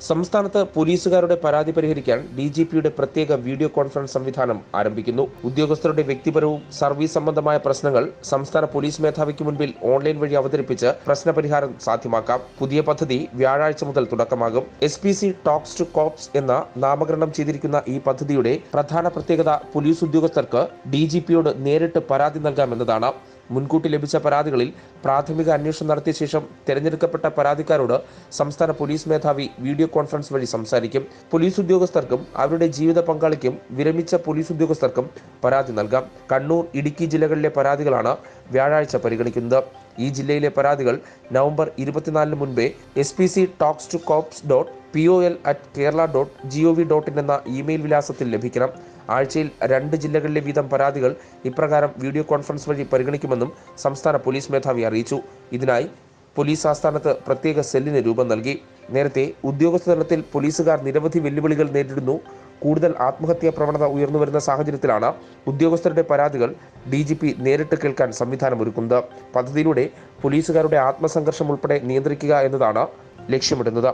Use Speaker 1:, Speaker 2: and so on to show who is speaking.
Speaker 1: സംസ്ഥാനത്ത് പോലീസുകാരുടെ പരാതി പരിഹരിക്കാൻ ഡി ജി പിയുടെ പ്രത്യേക വീഡിയോ കോൺഫറൻസ് സംവിധാനം ആരംഭിക്കുന്നു. ഉദ്യോഗസ്ഥരുടെ വ്യക്തിപരവും സർവീസ് സംബന്ധമായ പ്രശ്നങ്ങൾ സംസ്ഥാന പോലീസ് മേധാവിക്ക് മുൻപിൽ ഓൺലൈൻ വഴി അവതരിപ്പിച്ച് പ്രശ്നപരിഹാരം സാധ്യമാക്കാം. പുതിയ പദ്ധതി വ്യാഴാഴ്ച മുതൽ തുടക്കമാകും. S P C talks to cops എന്ന നാമകരണം ചെയ്തിരിക്കുന്ന ഈ പദ്ധതിയുടെ പ്രധാന പ്രത്യേകത പോലീസ് ഉദ്യോഗസ്ഥർക്ക് ഡി ജി പിയോട് നേരിട്ട് പരാതി നൽകാമെന്നതാണ്. മുൻകൂട്ടി ലഭിച്ച പരാതികളിൽ പ്രാഥമിക അന്വേഷണം നടത്തിയ ശേഷം തിരഞ്ഞെടുക്കപ്പെട്ട പരാതിക്കാരോട് സംസ്ഥാന പോലീസ് മേധാവി വീഡിയോ കോൺഫറൻസ് വഴി സംസാരിക്കും. പോലീസ് ഉദ്യോഗസ്ഥർക്കും അവരുടെ ജീവിത പങ്കാളിക്കും വിരമിച്ച പോലീസ് ഉദ്യോഗസ്ഥർക്കും പരാതി നൽകാം. കണ്ണൂർ ഇടുക്കി ജില്ലകളിലെ പരാതികളാണ് വ്യാഴാഴ്ച പരിഗണിക്കുന്നത്. ഈ ജില്ലയിലെ പരാതികൾ നവംബർ ഇരുപത്തിനാലിന് മുൻപേ S P C talks to cops dot P O L at Kerala dot G O V dot in എന്ന ഇമെയിൽ വിലാസത്തിൽ ലഭിക്കണം. ആഴ്ചയിൽ രണ്ട് ജില്ലകളിലെ വീതം പരാതികൾ ഇപ്രകാരം വീഡിയോ കോൺഫറൻസ് വഴി പരിഗണിക്കുമെന്നും സംസ്ഥാന പോലീസ് മേധാവി അറിയിച്ചു. ഇതിനായി പോലീസ് ആസ്ഥാനത്ത് പ്രത്യേക സെല്ലിന് രൂപം നൽകി. നേരത്തെ ഉദ്യോഗസ്ഥ തലത്തിൽ പോലീസുകാർ നിരവധി വെല്ലുവിളികൾ നേരിടുന്നു. കൂടുതൽ ആത്മഹത്യാ പ്രവണത ഉയർന്നു വരുന്ന സാഹചര്യത്തിലാണ് ഉദ്യോഗസ്ഥരുടെ പരാതികൾ ഡി ജി പി നേരിട്ട് കേൾക്കാൻ സംവിധാനമൊരുക്കുന്നത്. പദ്ധതിയിലൂടെ പോലീസുകാരുടെ ആത്മസംഘർഷം ഉൾപ്പെടെ നിയന്ത്രിക്കുക എന്നതാണ് ലക്ഷ്യമിടുന്നത്.